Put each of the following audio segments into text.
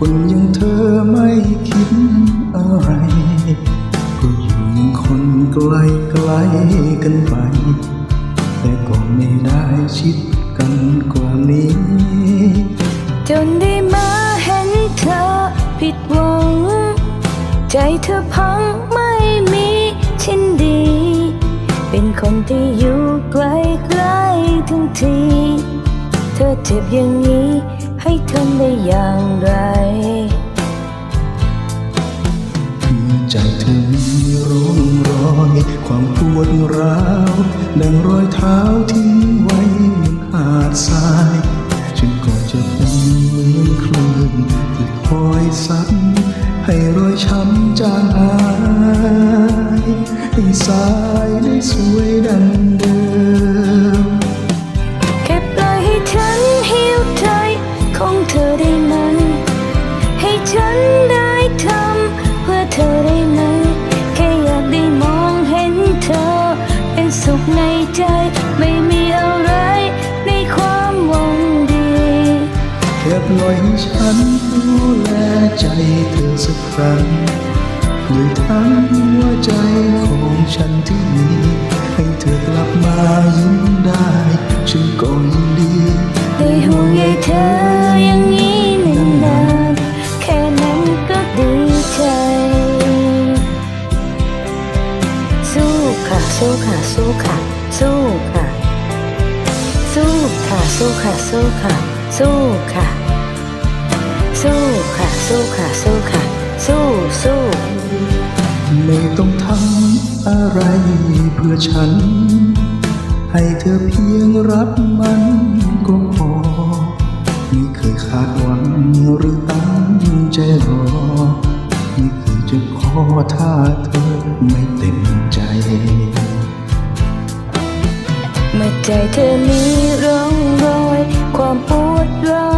คนอยังเธอไม่คิดอะไรก็อยู่ยังคนไกลไกลกันไป แต่ก็ไม่ได้ชิดกันกว่านี้ จนได้มาเห็นเธอผิดหวัง ใจเธอพังไม่มีชิ้นดี เป็นคนที่อยู่ไกลไกลทั้งที เธอเจ็บอย่างนี้ ให้ทนได้อย่างไรใจเธอมีร่องรอย ความปวดร้าวดังรอยเท้าทิ้งไว้บนหาดทรายฉันก็จะเป็นเหมือนคลื่นที่คอยซัดให้รอยช้ำจางหายให้สา ฉันดูแลใจเธอสักครั้งด้วยทั้งหัวใจของฉันที่มี ให้เธอกลับมายิ้มได้ ฉันก็ยินดีได้ห่วงใยเธออย่างนี้นานๆแค่นั้นก็ดีใจ สู้ค่ะสู้ค่ะสู้ค่ะสู้ค่ะ สู้ค่ะสู้ค่ะสู้ค่ะสู้ค่ะ สู้ค่ะสู้ค่ะสู้ค่ะ สู้สู้ไม่ต้องทำอะไรเพื่อฉัน ให้เธอเพียงรับมันก็พอไม่เคยคาดหวังหรือตั้งใจรอไม่เคยจะขอถ้าเธอไม่เต็มใจเมื่อใจเธอมีร่องรอย ความปวดร้าว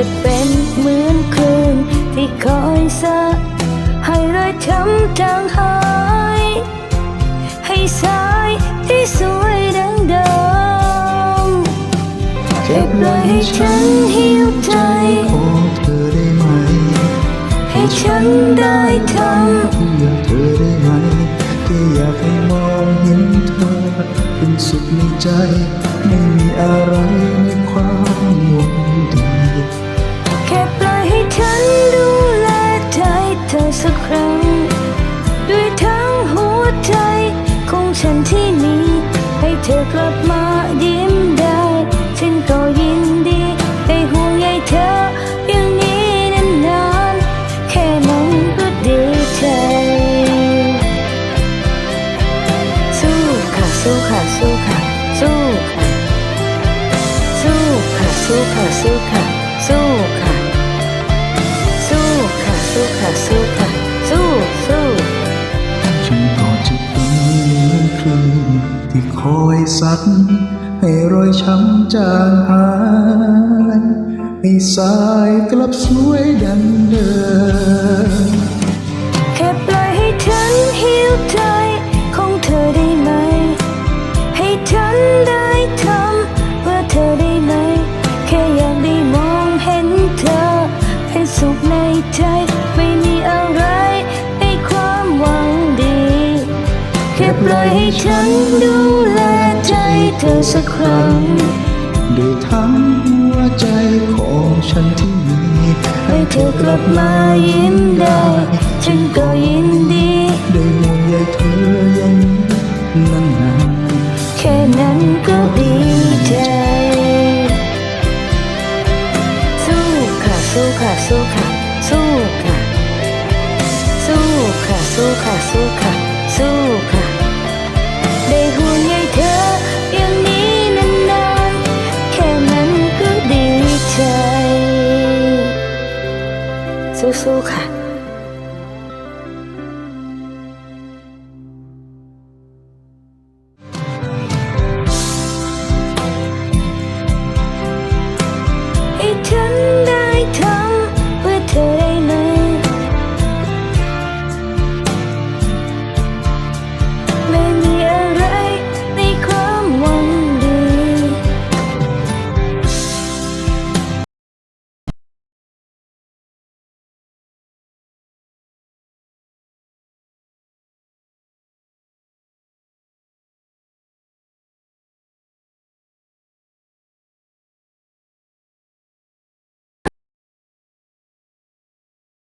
จะเป็นเหมือนคลื่นที่คอยสะให้รอยช้ำจางหาย ให้สายที่สวยดังเดิมแค่ปล่อยให้ฉันหิวใจขอเธอได้ไหม ให้ฉันได้ทำเพื่อเธอได้ไหมแค่อยากให้มองเห็นเธอ เป็นสุขในใจ ไม่มีอะไรในความ ธอกลับมายิ้มได้ ฉันก็ยินดีได้ห่วงใยเธออย่างนี้นานๆแค่นั้นก็ดีใจ สู้ค่ะสู้ค่ะสู้ค่ะสู้ค่ะสู้ค่ะสู้ค่ะสู้ค่ะ สัก ให้รอยช้ำจางหาย ให้สายกลับสวยดังเดิม ปล่อยให้ฉันดูแลใจเธอสักครั้งด้วยทั้งหัวใจของฉันที่มีให้เธอกลับมายิ้มได้ ฉันก็ยินดีได้ห่วงใยเธอย่างนี้นานแค่นั้นก็ดีใจ สู้ค่ะสู้ค่ะสู้ค่ะสู้ค่ะสู้ค่ะสู้ค่ะสู้ค่ะ そう。